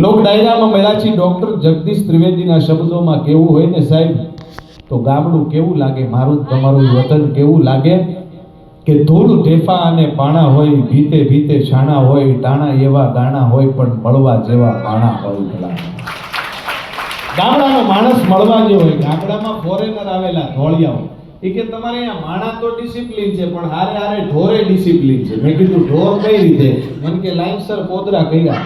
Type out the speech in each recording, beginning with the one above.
લોક ડાયરામાં મળ્યાથી doctor Jagdish ત્રિવેદીના શબ્દોમાં કેવું હોય ને સાહેબ? તો ગામડું કેવું લાગે? મારું જ તમારું વતન કેવું લાગે? કે ધૂળ, ઢેફા અને પાણા હોય, ભીતે ભીતે છાણા હોય, ટાણા એવા ગાણા હોય, પણ મળવા જેવા પાણા હોય ભલા ગામડાનો માણસ મળવા જેવો હોય. ગામડામાં ફોરેનર આવેલા ધોળિયા હોય એ કે તમારે અહીંયા માણા તો ડિસિપ્લિન છે, પણ હારે હારે ઢોરે ડિસિપ્લિન છે. મેં કીધું, ઢોર કઈ રીતે? મને કે લાઈનસર પોદરા કર્યા.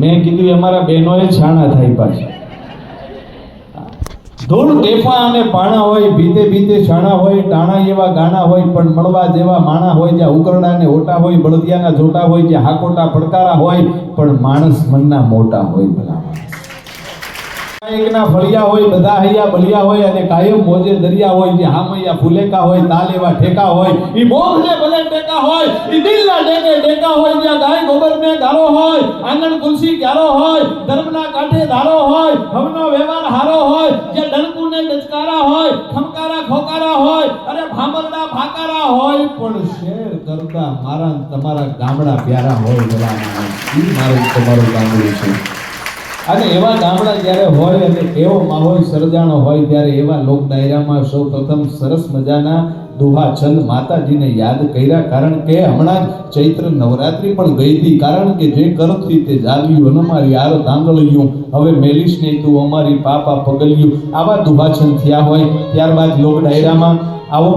મેં કીધું અમારા બહેનોએ છાણા થાય પાછા. ધૂળ ટેફા અને પાણા હોય, ભીતે ભીતે છાણા હોય, ટાણા એવા ગાણા હોય, પણ મળવા જેવા માણા હોય જ્યાં ઉકરડા ને ઓટા હોય, બળદિયાના જોટા હોય, જ્યાં હાકોટા પડકારા હોય, પણ માણસ મનના મોટા હોય ભલા એકના ફળિયા હોય, બધા હૈયા બલિયા હોય અને કાયમ મોજે દરિયા હોય જે હામૈયા ફુલેકા હોય, તાલ એવા ઠેકા હોય એ મોખ ને ભલે ટેકા હોય, ઈ દિલના ડેકે ડેકા હોય જ્યાં ગાય ગોબરને ગારો હોય આંગણ તુલસી હોય, ધર્મના કાંઠે ધારો હોય, ભવનો વ્યવહાર હારો હોય, જે ડણકુને ગચકારા હોય, ખમકારા ખોકારા હોય, અરે ભામરડા ભાકારા હોય, પણ શેર કરતા મારા તમારા ગામડા પ્યારા હોય ઈ મારું, તમારું ગામડું છે. અને એવા ગામડા જ્યારે હોય અને એવો માહોલ સર્જાણો હોય ત્યારે એવા લોક ડાયરામાં સૌ પ્રથમ સરસ મજાના દુહા છંદ માતાજીને યાદ કર્યા. કારણ કે હમણાં ચૈત્ર નવરાત્રિ પણ ગઈ હતી. કારણ કે જે કરતી તે જાગ્યું અમારી આરો દાંગળિયું હવે મેલીશ નહીં તું, અમારી પાપા પગલ્યું. આવા દુહા છંદ થયા હોય, ત્યારબાદ લોક ડાયરામાં આવો.